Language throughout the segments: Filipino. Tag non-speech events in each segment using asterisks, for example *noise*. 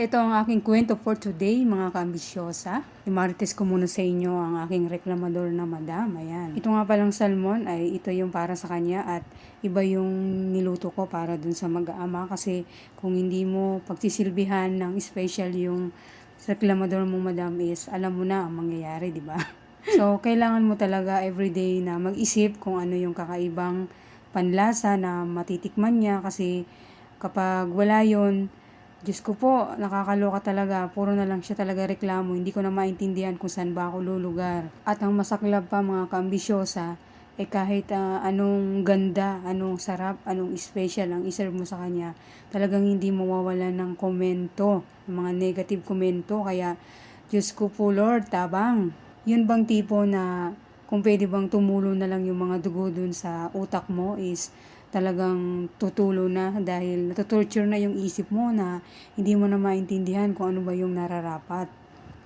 ito ang aking kwento for today, mga kaambisyosa. Imarites ko muna sa inyo ang aking reklamador na madam. Ayan. Ito nga palang salmon ay ito yung para sa kanya at iba yung niluto ko para dun sa mag-aama kasi kung hindi mo pagsisilbihan ng special yung reklamador mo madam is alam mo na ang mangyayari, di ba? *laughs* So, kailangan mo talaga everyday na mag-isip kung ano yung kakaibang panlasa na matitikman niya kasi kapag wala yon Diyos ko po, nakakaloka talaga. Puro na lang siya talaga reklamo. Hindi ko na maintindihan kung saan ba ako lulugar. At ang masaklap pa mga kaambisyosa, eh kahit ah, anong ganda, anong sarap, anong special ang iserve mo sa kanya, talagang hindi mawawala ng komento, ng mga negative komento. Kaya, Diyos ko po Lord, tabang. Yun bang tipo na kung pwede bang tumulo na lang yung mga dugo dun sa utak mo is talagang tutulo na dahil natutorture na yung isip mo na hindi mo na maintindihan kung ano ba yung nararapat.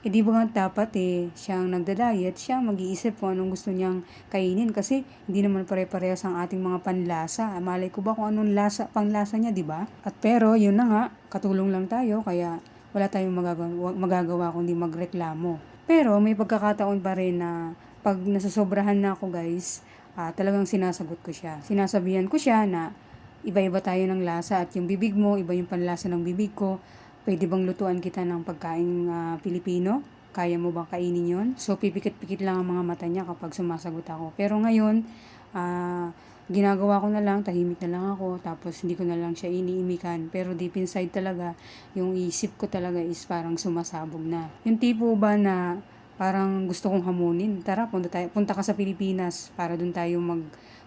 E di ba nga dapat eh, siyang nagda-diet, siya mag-iisip kung anong gusto niyang kainin kasi hindi naman pare-parehas ang ating mga panlasa. Malay ko ba kung anong lasa, panlasa niya, di ba? At pero, yun na nga, katulong lang tayo kaya wala tayong magagawa, magagawa kundi magreklamo. Pero may pagkakataon pa rin na pag nasasobrahan na ako guys, ah, talagang sinasagot ko siya. Sinasabihan ko siya na iba-iba tayo ng lasa at yung bibig mo, iba yung panlasa ng bibig ko. Pwede bang lutuan kita ng pagkain ah, Pilipino? Kaya mo bang kainin yon? So, pipikit-pikit lang ang mga mata niya kapag sumasagot ako. Pero ngayon, ah, ginagawa ko na lang, tahimik na lang ako, tapos hindi ko na lang siya iniimikan. Pero deep inside talaga, yung isip ko talaga is parang sumasabog na. Yung tipo ba na parang gusto kong hamunin, tara, punta, tayo, punta ka sa Pilipinas para dun tayo mag,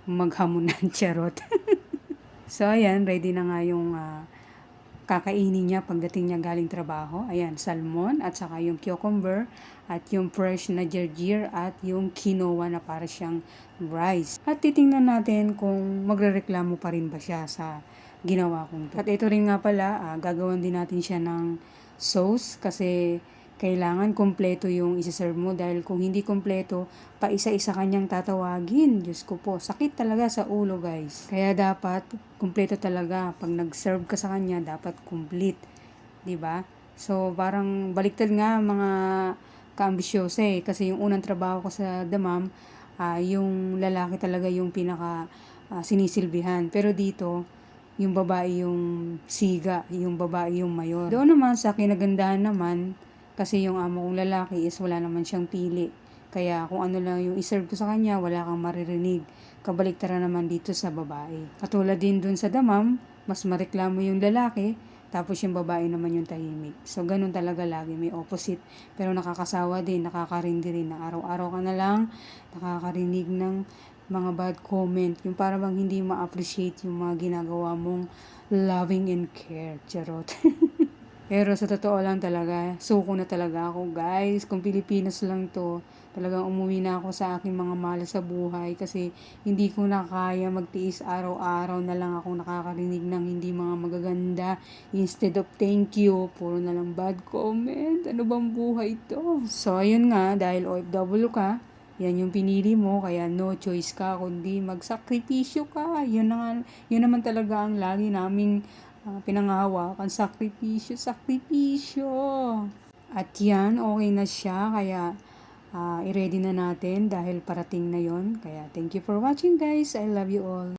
maghamunan, *laughs* charot. *laughs* so, ayan, ready na nga yung ah, kakainin niya pagdating niya galing trabaho. Ayan, salmon at saka yung cucumber at yung fresh na gergier at yung quinoa na para siyang rice. At titingnan natin kung magrereklamo pa rin ba siya sa ginawa kong to. At ito rin nga pala, ah, gagawan din natin siya ng sauce kasi kailangan kompleto yung isa-serve mo dahil kung hindi kompleto, pa isa-isa kanyang tatawagin. Diyos ko po, sakit talaga sa ulo guys. Kaya dapat kompleto talaga. Pag nag-serve ka sa kanya, dapat complete. ba? So parang baliktad nga mga kaambisyosa eh. Kasi yung unang trabaho ko sa damam, ah, yung lalaki talaga yung pinaka ah, sinisilbihan. Pero dito, yung babae yung siga, yung babae yung mayor. Doon naman sa kinagandahan naman, kasi yung amo kong lalaki is wala naman siyang pili. Kaya kung ano lang yung iserve ko sa kanya, wala kang maririnig. Kabaliktara naman dito sa babae. Katulad din dun sa damam, mas mareklamo yung lalaki, tapos yung babae naman yung tahimik. So, ganun talaga lagi. May opposite. Pero nakakasawa din, nakakarindi rin na araw-araw ka na lang, nakakarinig ng mga bad comment. Yung para bang hindi ma-appreciate yung mga ginagawa mong loving and care. Charot. *laughs* Pero sa totoo lang talaga, suko na talaga ako guys. Kung Pilipinas lang to, talagang umuwi na ako sa aking mga mahal sa buhay kasi hindi ko na kaya magtiis araw-araw na lang ako nakakarinig ng hindi mga magaganda. Instead of thank you, puro na lang bad comment. Ano bang buhay to? So ayun nga, dahil OFW ka, yan yung pinili mo, kaya no choice ka, kundi magsakripisyo ka. Yun, na nga, yun naman talaga ang lagi naming uh, pinangahawakan, sakripisyo, sakripisyo. At yan, okay na siya, kaya uh, i-ready na natin dahil parating na yon Kaya thank you for watching guys. I love you all.